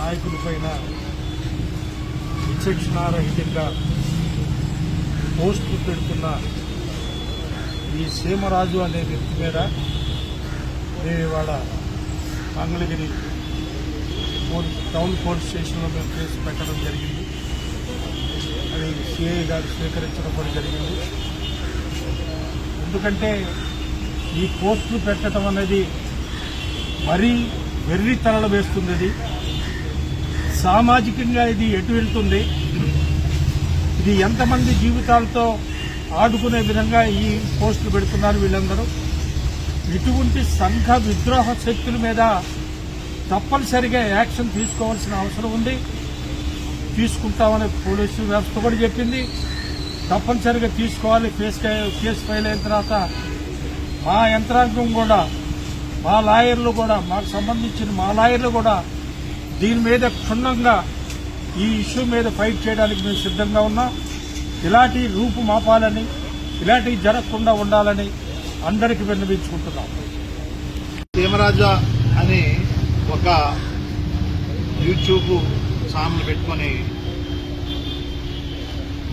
నాయకులపైన విచక్షణారహితంగా పోస్టులు పెడుతున్న ఈ సీమరాజు అనే వ్యక్తి మీద మేము ఇవాళ మంగళగిరి పోలీస్ టౌన్ పోలీస్ స్టేషన్లో మేము కేసు పెట్టడం జరిగింది. అది సిఐ గారు స్వీకరించడం కూడా జరిగింది. ఎందుకంటే ఈ పోస్టులు పెట్టడం అనేది మరీ వెర్రి తలలు వేస్తుంది అది సామాజికంగా ఇది ఎటు వెళ్తుంది? ఇది ఎంతమంది జీవితాలతో ఆడుకునే విధంగా ఈ పోస్టులు పెడుతున్నారు వీళ్ళందరూ? ఇటువంటి సంఘ విద్రోహ శక్తుల మీద తప్పనిసరిగా యాక్షన్ తీసుకోవాల్సిన అవసరం ఉంది. తీసుకుంటామని పోలీసు వ్యవస్థ కూడా చెప్పింది. తప్పనిసరిగా తీసుకోవాలి. కేసు కేసు ఫైల్ అయిన తర్వాత మా యంత్రాంగం కూడా మా లాయర్లు కూడా మాకు సంబంధించిన మా లాయర్లు కూడా దీని మీద క్షుణ్ణంగా ఈ ఇష్యూ మీద ఫైట్ చేయడానికి మేము సిద్ధంగా ఉన్నాం. ఇలాంటి రూపు మాపాలని ఇలాంటివి జరగకుండా ఉండాలని అందరికీ విన్నవించుకుంటున్నాం. సీమరాజా అని ఒక యూట్యూబ్ ఛానల్ పెట్టుకొని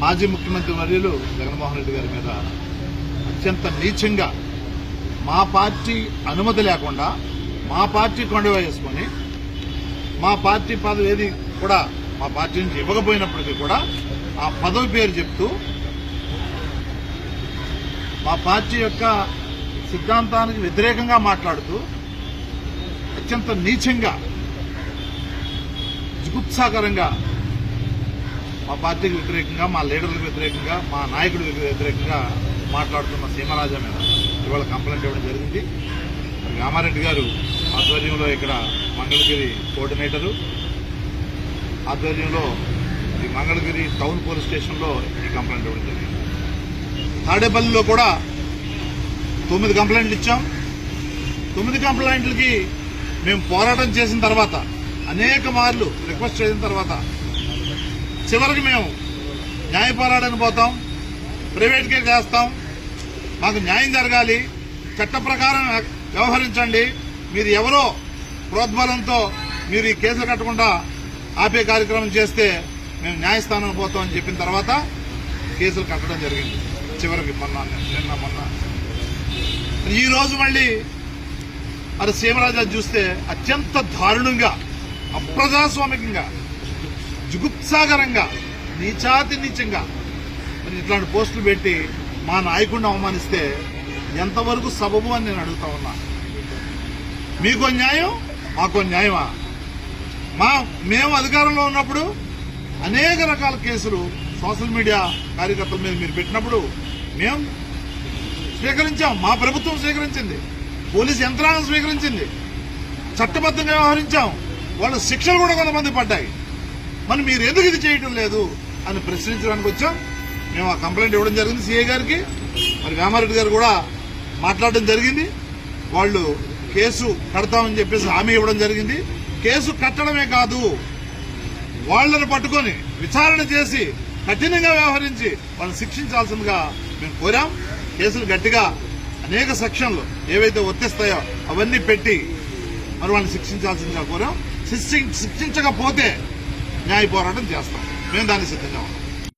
మాజీ ముఖ్యమంత్రి వర్యులు జగన్మోహన్ రెడ్డి గారి మీద అత్యంత నీచంగా మా పార్టీ అనుమతి లేకుండా మా పార్టీ కొండవ చేసుకుని మా పార్టీ పదవి ఏది కూడా మా పార్టీ నుంచి ఇవ్వకపోయినప్పటికీ కూడా ఆ పదవి పేరు చెప్తూ మా పార్టీ యొక్క సిద్ధాంతానికి వ్యతిరేకంగా మాట్లాడుతూ అత్యంత నీచంగా జుగుప్సాకరంగా మా పార్టీకి వ్యతిరేకంగా మా లీడర్లకు వ్యతిరేకంగా మా నాయకుడికి వ్యతిరేకంగా మాట్లాడుతున్న సీమరాజా మీద ఇవాళ కంప్లైంట్ ఇవ్వడం జరిగింది. రామారెడ్డి గారు ఆధ్వర్యంలో ఇక్కడ మంగళగిరి కోఆర్డినేటరు. ఆధ్వర్యంలో ఈ మంగళగిరి టౌన్ పోలీస్ స్టేషన్లో ఈ కంప్లైంట్ ఇవ్వడం జరిగింది. తాడేపల్లిలో కూడా తొమ్మిది కంప్లైంట్లు ఇచ్చాం. తొమ్మిది కంప్లైంట్లకి మేము పోరాటం చేసిన తర్వాత అనేక మార్లు రిక్వెస్ట్ చేసిన తర్వాత చివరికి మేము న్యాయ పోరాటానికి పోతాం ప్రైవేట్ చేస్తాం మాకు న్యాయం జరగాలి. చట్ట ప్రకారం వ్యవహరించండి. మీరు ఎవరో ప్రోద్బలంతో మీరు ఈ కేసులు కట్టకుండా ఆపే కార్యక్రమం చేస్తే మేము న్యాయస్థానం పోతామని చెప్పిన తర్వాత కేసులు కట్టడం జరిగింది. చివరికి మొన్న నిన్న మొన్న. ఈ రోజు మళ్ళీ మరి సీమరాజా చూస్తే అత్యంత దారుణంగా అప్రజాస్వామికంగా జుగుప్సాగరంగా నీచాతి నీచంగా మరి ఇట్లాంటి పోస్టులు పెట్టి మా నాయకుడిని అవమానిస్తే ఎంతవరకు సబబు అని నేను అడుగుతా ఉన్నా? మీకో న్యాయం మాకో న్యాయమా? మా మేము అధికారంలో ఉన్నప్పుడు అనేక రకాల కేసులు సోషల్ మీడియా కార్యకర్తల మీద మీరు పెట్టినప్పుడు మేము స్వీకరించాం. మా ప్రభుత్వం స్వీకరించింది. పోలీస్ యంత్రాంగం స్వీకరించింది. చట్టబద్ధంగా వ్యవహరించాం. వాళ్ళ శిక్షలు కూడా కొంతమంది పడ్డాయి. మరి మీరు ఎందుకు ఇది చేయటం లేదు అని ప్రశ్నించడానికి వచ్చాం. మేము ఆ కంప్లైంట్ ఇవ్వడం జరిగింది సీఏ గారికి. మరి వేమారెడ్డి గారు కూడా మాట్లాడడం జరిగింది. వాళ్ళు కేసు కడతామని చెప్పేసి హామీ ఇవ్వడం జరిగింది. కేసు కట్టడమే కాదు వాళ్ళను పట్టుకొని విచారణ చేసి కఠినంగా వ్యవహరించి వాళ్ళని శిక్షించాల్సిందిగా మేము కోరాం. కేసులు గట్టిగా అనేక సెక్షన్లు ఏవైతే వర్తిస్తాయో అవన్నీ పెట్టి మరి వాళ్ళని శిక్షించాల్సిందిగా కోరాం. శిక్షించకపోతే న్యాయ పోరాటం చేస్తాం. మేము దాన్ని సిద్ధంగా ఉన్నాం.